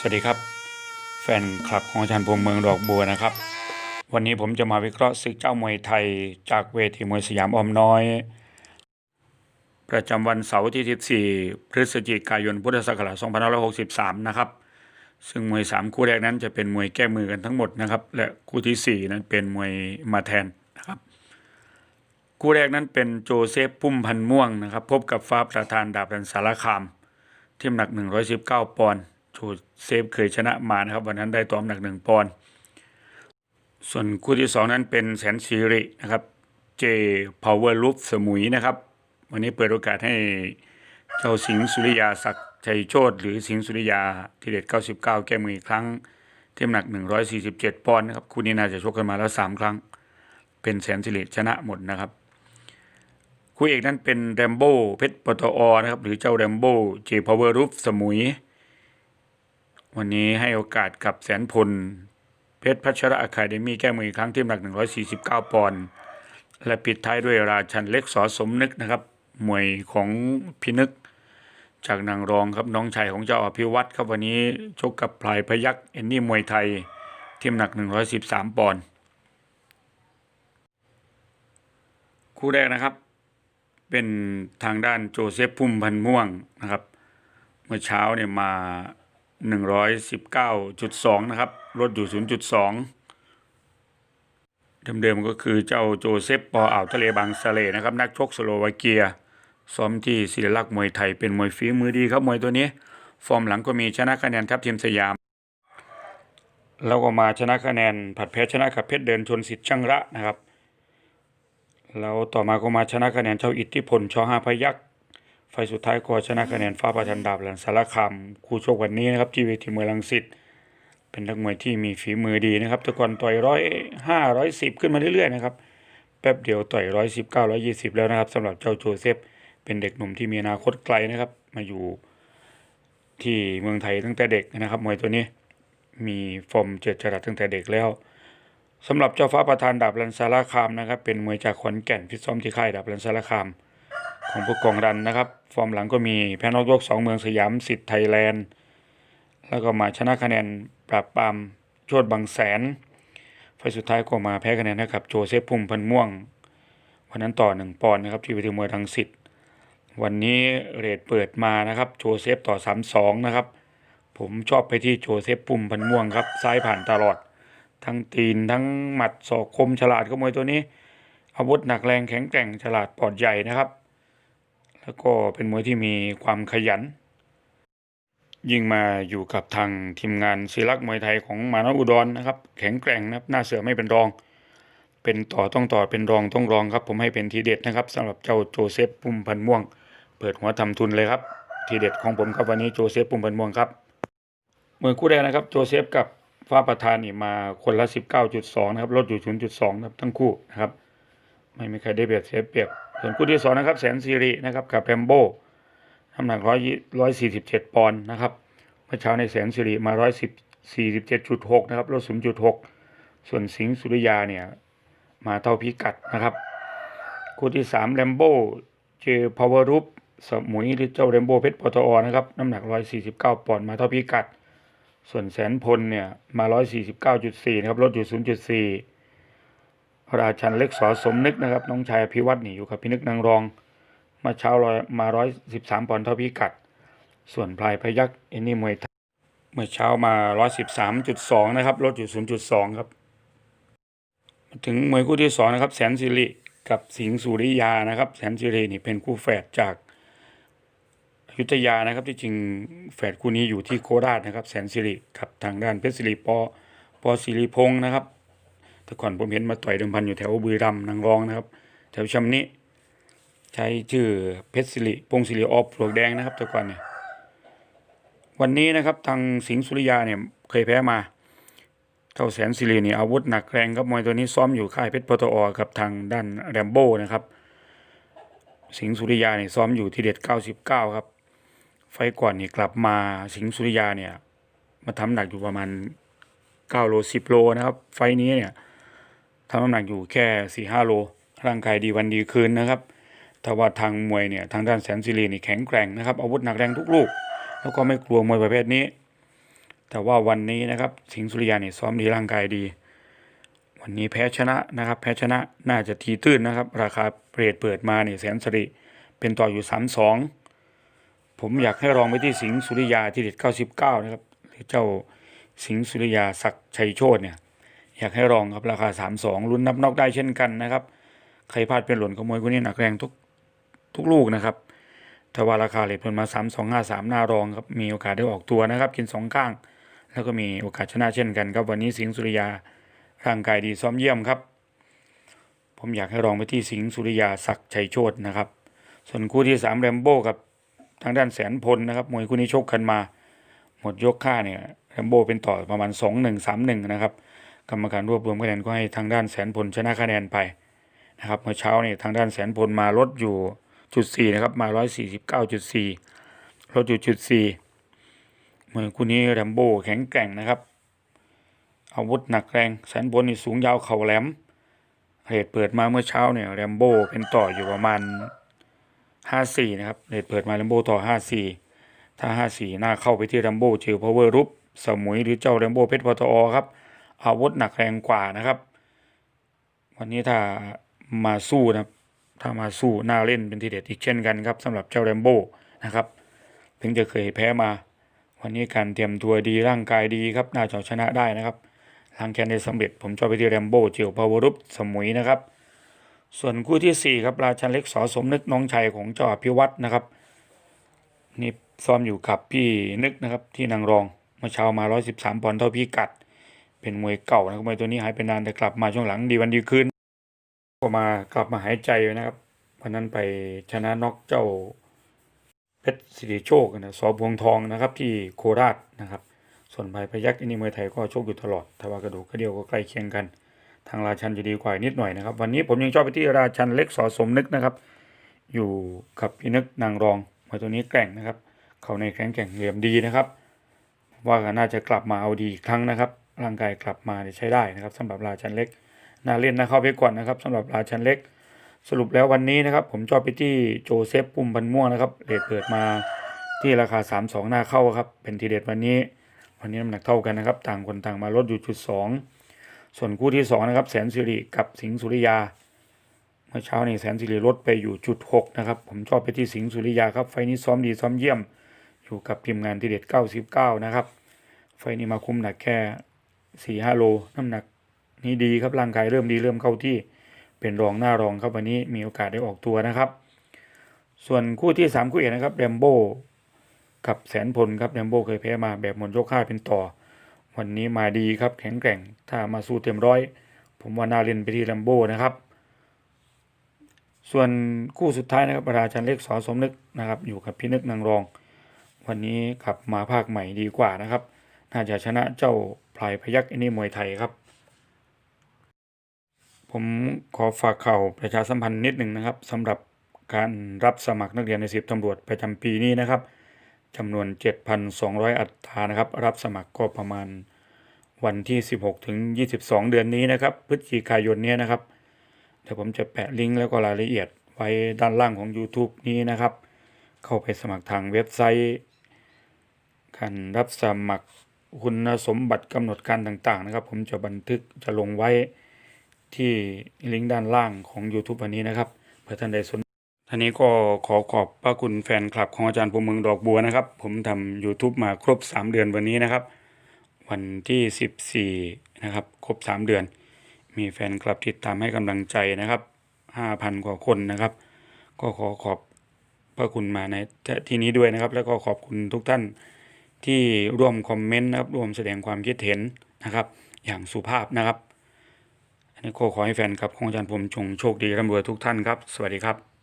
สวัสดีครับ แฟนคลับของอาจารย์พงเมืองดอกบัวนะครับ วันนี้ผมจะมาวิเคราะห์ศึกเจ้ามวยไทย จากเวทีมวยสยามอมน้อย ประจำวันเสาร์ที่ 14 พฤศจิกายนพุทธศักราช2563 นะครับ ซึ่งมวย 3 คู่แรกนั้นจะเป็นมวยแก้มือกันทั้งหมดนะครับ และคู่ทีสี่4 นั้นเป็นมวยมาแทนนะครับคู่แรกนั้นเป็นโจเซฟพุ่มพันม่วงนะครับ พบกับฟ้าประธานดาบรันสารคามที่น้ำหนัก 119 ปอนด์ โจเซฟเคยชนะมานะครับ วันนั้นได้ตัวน้ำหนัก1ปอนด์ส่วนคู่ที่2นั้นเป็นแสนสิรินะครับเจพาวเวอร์ลูฟสมุยนะครับ วันนี้เปิดโอกาสให้เจ้าสิงห์สุริยาศักดิ์ชัยโชตหรือสิงห์สุริยาทีเด็ด 99 แก้มืออีกครั้งที่น้ำหนัก 147 ปอนด์นะครับคู่นี้น่าจะชกกันมาแล้ว 3 ครั้ง เป็นแสนสิริชนะหมดนะครับ คู่เอกนั้นเป็นแรมโบ้เพชรปตอนะครับหรือเจ้าแรมโบ้เจพาวเวอร์รูฟสมุย วันนี้ให้โอกาสกับแสนพล เพชรพัชระอะคาเดมี่แก้มือครั้งที่หนัก 149 ปอนด์และปิดท้ายด้วยราชันเล็กสอสมนึกนะครับ มวยของพินึก จากนางรองครับน้องชายของเจ้าอภิวัตรครับวันนี้ชกกับพลายพยักเอนนี่มวยไทยที่หนัก 113 ปอนด์คู่แรกนะครับ เป็นทางด้านโจเซฟพุ่มพันม่วงนะครับ เมื่อเช้าเนี่ยมา 119.2นะครับลดอยู่0.2เดิมๆก็คือเจ้าโจเซฟปออ่าวทะเลบางสะเลนะครับ นักชกสโลวาเกียซ้อมที่ศิริลักษ์มวยไทยเป็นมวยฝีมือดีครับมวยตัวนี้ ฟอร์มหลังก็มีชนะคะแนนทัพทีมสยาม แล้วก็มาชนะคะแนนผัดแพ้ชนะกับเพชรเดินชนสิทธิ์ช่างระนะครับ แล้วต่อมาก็มาชนะคะแนนเจ้าอิทธิพลชอห้าพยักษ์ ไฟสุดท้ายก็ชนะคะแนนฟ้าประจันดาบหลันสารคามคู่ชกวันนี้นะครับที่เวทีมวยลังสิตเป็นนักมวยที่มีฝีมือดีนะครับแต่ก่อนต่อยร้อยห้าร้อยสิบขึ้นมาเรื่อยๆนะครับแป๊บเดียวต่อยร้อยสิบเก้าร้อยยี่สิบแล้วนะครับสำหรับเจ้าโจเซฟเป็นเด็กหนุ่มที่มีอนาคตไกลนะครับ มาอยู่ที่เมืองไทยตั้งแต่เด็กนะครับมวยตัวนี้มีฟอร์มเจิดจรัสตั้งแต่เด็กแล้วสำหรับเจ้าฟ้าประธานดาบรันสารคามนะครับเป็นมวยจากขอนแก่นพิตซ้อมที่ค่ายดาบรันสารคาม ของผู้กองรันนะครับ ฟอร์มหลังก็มีแพ้นอกยกสองเมืองสยามสิทธิ์ไทยแลนด์ แล้วก็มาชนะคะแนนปราบปรามโชดบางแสนไฟสุดท้ายก็มาแพ้คะแนนให้กับโจเซฟพุ่มพันม่วง วันนั้นต่อหนึ่งปอนด์นะครับที่เวทีมวยรังสิตวันนี้เรทเปิดมานะครับโจเซฟต่อสามสองนะครับ ผมชอบไปที่โจเซฟพุ่มพันม่วงครับซ้ายผ่านตลอด ทั้งตีนทั้งหมัดศอกคมฉลาดก็มวยตัวนี้ อาวุธหนักแรงแข็งแกร่งฉลาดปอดใหญ่นะครับ แล้วก็เป็นมวยที่มีความขยัน ยิ่งมาอยู่กับทางทีมงานศิลักษ์มวยไทยของมานพอุดรนะครับ แข็งแกร่งนะครับหน้าเสือไม่เป็นรอง เป็นต่อต้องต่อเป็นรองต้องรองครับ ผมให้เป็นทีเด็ดนะครับสำหรับเจ้าโจเซฟปุ่มพันม่วง เปิดหัวทำทุนเลยครับ ทีเด็ดของผมครับวันนี้โจเซฟปุ่มพันม่วงครับเมื่อคู่แรกนะครับโจเซฟกับฟ้าประธานนี่มาคนละ 19.2 นะครับลดอยู่ 0.2ครับทั้งคู่นะครับ ไม่มีใครได้เปรียบเสียเปรียบ ส่วนคู่ที่สองนะครับ แสนซีรีนะครับกับแรมโบน้ำหนักร้อยร้อยสี่สิบเจ็ดปอนด์นะครับเมื่อเช้าในแสนซีรีมาร้อยสิบสี่สิบเจ็ดจุดหกนะครับลดศูนย์จุดหกส่วนสิงห์สุริยาเนี่ยมาเท่าพิกัดนะครับ คู่ที่สามแรมโบ้เจอพาวเวอร์รูปสมุยหรือเจ้าแรมโบ้เพชรปตอนะครับน้ำหนักร้อยสี่สิบเก้าปอนด์มาเท่าพิกัด ส่วนแสนพลเนี่ยมาร้อยสี่สิบเก้าจุดสี่นะครับลดอยู่ศูนย์จุดสี่ ราชันเล็กสอสมนึกนะครับ น้องชายอภิวัตรนี่อยู่กับพี่นึกนางรอง มาเช้าร้อยมาร้อยสิบสามปอนด์เท่าพิกัด ส่วนพลายพยักเอ็นนี่มวยไทยเมื่อเช้ามาร้อยสิบสามจุดสองนะครับลดอยู่ศูนย์จุดสองครับมาถึงมวยคู่ที่สองนะครับ แสนสิริกับสิงห์สุริยานะครับ แสนสิรินี่เป็นคู่แฝดจากอยุธยานะครับที่จริงแฝดคู่นี้อยู่ที่โคราชนะครับ แสนสิริกับทางด้านเพชรสิริปอปอสิริพงศ์นะครับ แต่ก่อนผมเห็นมาต่อยเดิมพันอยู่แถวบุรีรัมย์นางรองนะครับ แถวชำนิใช้ชื่อเพชรสิริพงศิริออฟปลวกแดงนะครับแต่ก่อนเนี่ยวันนี้นะครับทางสิงห์สุริยาเนี่ยเคยแพ้มาเท่าแสนสิรินี่อาวุธหนักแรงครับมวยตัวนี้ซ้อมอยู่ค่ายเพชรปตอกับทางด้านแรมโบ้นะครับ สิงห์สุริยาเนี่ยซ้อมอยู่ที่เด็ด 99 ครับ ไฟก่อนนี่กลับมาสิงห์สุริยาเนี่ยมาทำหนักอยู่ประมาณ9โล10 โลนะครับ ไฟนี้เนี่ย ทำน้ำหนักอยู่แค่4-5โล ร่างกายดีวันดีคืนนะครับแต่ว่าทางมวยเนี่ยทางด้านแสนสิรินี่แข็งแกร่งนะครับอาวุธหนักแรงทุกลูก แล้วก็ไม่กลัวมวยประเภทนี้ แต่ว่าวันนี้นะครับสิงห์สุริยาเนี่ยซ้อมดีร่างกายดี วันนี้แพ้ชนะนะครับ แพ้ชนะน่าจะทีตื้นนะครับ ราคาเรทเปิดมาเนี่ยแสนสิริเป็นต่ออยู่สามสองผมอยากให้ลองไปที่สิงห์สุริยาที่เด็ดเก้าสิบเก้านะครับหรือเจ้าสิงห์สุริยาศักชัยโชตเนี่ย อยากให้ลองครับราคาสามสองลุ้นนับนอกได้เช่นกันนะครับ ใครพลาดเป็นหล่นขโมยคนนี้หนักแรงทุกทุกลูกนะครับแต่ว่าราคาเลทเพิ่นมาสามสองห้าสามหน้ารองครับมีโอกาสได้ออกตัวนะครับ กินสองข้าง แล้วก็มีโอกาสชนะเช่นกันครับวันนี้สิงห์สุริยาร่างกายดีซ้อมเยี่ยมครับ ผมอยากให้ลองไปที่สิงห์สุริยาศักชัยโชตนะครับ ส่วนคู่ที่สามแรมโบ้กับทางด้านแสนพลนะครับมวยคู่นี้ชกกันมา หมดยกค่าเนี่ยแรมโบ้เป็นต่อประมาณสองหนึ่งสามหนึ่งนะครับ กรรมการรวบรวมคะแนนก็ให้ทางด้านแสนพลชนะคะแนนไปนะครับเมื่อเช้านี่ทางด้านแสนพลมาลดอยู่จุดสี่นะครับมาร้อยสี่สิบเก้าจุดสี่ลดอยู่จุดสี่เมื่อคู่นี้แรมโบ้แข็งแกร่งนะครับอาวุธหนักแรงแสนพลนี่สูงยาวเข่าแหลมเรทเปิดมาเมื่อเช้าเนี่ยแรมโบ้เป็นต่ออยู่ประมาณห้าสี่นะครับเรทเปิดมาแรมโบ้ต่อห้าสี่ถ้าห้าสี่น่าเข้าไปที่แรมโบ้เจอพาวเวอร์รุปสมุยหรือเจ้าแรมโบ้เพชรพทอครับ อาวุธหนักแรงกว่านะครับ วันนี้ถ้ามาสู้นะครับถ้ามาสู้น่าเล่นเป็นทีเด็ดอีกเช่นกันครับสำหรับเจ้าแรมโบ้นะครับถึงจะเคยแพ้มา วันนี้การเตรียมตัวดีร่างกายดีครับน่าจะชนะได้นะครับล้างแค้นได้สำเร็จผมชอบไปที่แรมโบ้เจียวพาวรุปสมุยนะครับ ส่วนคู่ที่สี่ครับ ราชันเล็กสอสมนึกน้องชายของเจ้าอภิวัตนะครับ นี่ซ้อมอยู่กับพี่นึกนะครับที่นางรองเมื่อเช้ามา 113ปอนด์เท่าพี่กัด เป็นมวยเก่านะครับมวยตัวนี้หายไปนานแต่กลับมาช่วงหลังดีวันดีคืนก็มากลับมาหายใจนะครับวันนั้นไปชนะน็อกเจ้าเพชรสิริโชคนะสอพวงทองนะครับ ที่โคราชนะครับ ส่วนใบพยักษ์อินี่มวยไทยก็โชคอยู่ตลอดแต่ว่ากระดูกกระเดียวก็ใกล้เคียงกัน ทางราชันจะดีกว่านิดหน่อยนะครับ วันนี้ผมยังชอบไปที่ราชันเล็กสอสมนึกนะครับ อยู่กับพี่นึกนางรองมวยตัวนี้แกร่งนะครับ เขาในแข็งแกร่งเหลี่ยมดีนะครับ ว่าน่าจะกลับมาเอาดีอีกครั้งนะครับ ร่างกายกลับมาเนี่ยใช้ได้นะครับสำหรับราชันเล็กน่าเล่นนะเข้าไปก่อนนะครับสำหรับราชันเล็ก สรุปแล้ววันนี้นะครับ ผมชอบไปที่โจเซฟปุ่มพันม่วงนะครับเรทเปิดมาที่ราคา 3 2 หน้าเข้าครับ เป็นทีเด็ดวันนี้ วันนี้น้ำหนักเท่ากันนะครับ ต่างคนต่างมาลดอยู่จุดสองส่วนคู่ที่สองนะครับ แสนสิริกับสิงห์สุริยา เมื่อเช้านี่แสนสิริลดไปอยู่จุดหกนะครับ ผมชอบไปที่สิงห์สุริยาครับ ไฟนี้ซ้อมดีซ้อมเยี่ยม อยู่กับทีมงานทีเด็ด 99 นะครับ ไฟนี้มาคุ้มหนักแค่ สี่ห้าโลน้ำหนักนี้ดีครับร่างกายเริ่มดีเริ่มเข้าที่เป็นรองหน้ารองครับวันนี้มีโอกาสได้ออกตัวนะครับ ส่วนคู่ที่สามคู่เอกนะครับแรมโบ้กับแสนพลครับแรมโบ้เคยแพ้มาแบบหมดยกห้าเป็นต่อ วันนี้มาดีครับแข็งแกร่ง ถ้ามาสู้เต็มร้อย ผมว่าน่าเล่นไปที่แรมโบ้นะครับ ส่วนคู่สุดท้ายนะครับราชันเล็กสอสมนึกนะครับ อยู่กับพี่นึกนางรอง วันนี้ขับมาภาคใหม่ดีกว่านะครับ น่าจะชนะเจ้า พลายพยักอินี่มวยไทยครับ ผมขอฝากข่าวประชาสัมพันธ์นิดหนึ่งนะครับสำหรับการรับสมัครนักเรียนในสิบตำรวจประจำปีนี้นะครับจำนวน 7,200 อัตรานะครับ รับสมัครก็ประมาณวันที่ 16 ถึง 22 เดือนนี้นะครับ พฤศจิกายนนี้นะครับ เดี๋ยวผมจะแปะลิงก์แล้วก็รายละเอียดไว้ด้านล่างของ YouTube นี้นะครับ เข้าไปสมัครทางเว็บไซต์ การรับสมัคร คุณสมบัติกำหนดการต่างๆ นะครับ ผมจะบันทึกจะลงไว้ที่ลิงก์ด้านล่างของ YouTube วันนี้นะครับเผื่อท่านใดสนท่านนี้ก็ขอขอบพระคุณแฟนคลับของอาจารย์ภูมิเมืองดอกบัวนะครับ ผมทำ YouTube มาครบ 3 เดือนวันนี้นะครับ วันที่ 14 นะครับ ครบ 3 เดือน มีแฟนคลับติดตามให้กำลังใจนะครับ 5,000 กว่าคนนะครับ ก็ขอขอบพระคุณมาในที่นี้ด้วยนะครับ แล้วก็ขอบคุณทุกท่าน ที่ร่วมคอมเมนต์นะครับร่วมแสดงความคิดเห็นนะครับ อย่างสุภาพนะครับอันนี้ขอขอให้แฟนครับของอาจารย์ผมจงโชคดีร่ำรวยทุกท่านครับ สวัสดีครับ